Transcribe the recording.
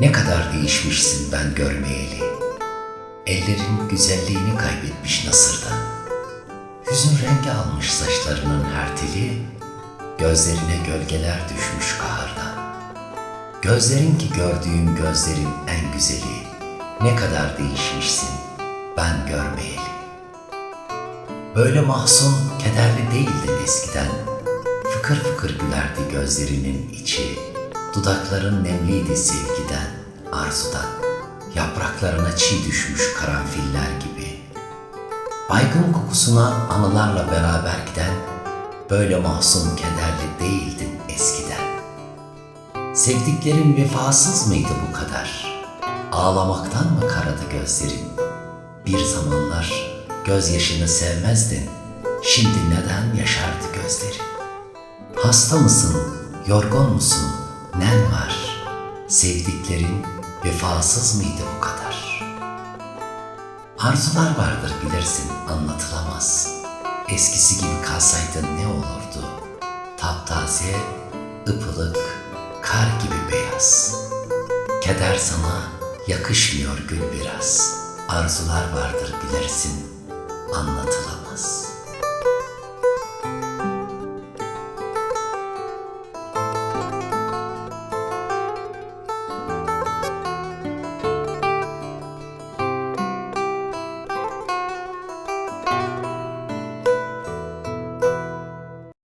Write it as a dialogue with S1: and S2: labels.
S1: Ne kadar değişmişsin ben görmeyeli. Ellerin güzelliğini kaybetmiş nasırda. Hüzün rengi almış saçlarının her teli, gözlerine gölgeler düşmüş kaharda. Gözlerin ki gördüğüm gözlerin en güzeli, ne kadar değişmişsin ben görmeyeli. Böyle mahzun, kederli değildin eskiden. Fıkır fıkır gülerdi gözlerinin içi. Dudakların nemliydi sevgiden, arzudan. Yapraklarına çiğ düşmüş karanfiller gibi. Baygın kokusuna anılarla beraber giden, böyle mahzun kederli değildin eskiden. Sevdiklerin vefasız mıydı bu kadar? Ağlamaktan mı karadı gözlerin? Bir zamanlar gözyaşını sevmezdin. Şimdi neden yaşardı gözlerin? Hasta mısın? Yorgun musun? Nen var? Sevdiklerin vefasız mıydı bu kadar? Arzular vardır bilirsin anlatılamaz. Eskisi gibi kalsaydın ne olurdu? Taptaze, ıpılık, kar gibi beyaz. Keder sana yakışmıyor gül biraz. Arzular vardır bilirsin, anlatılamaz.''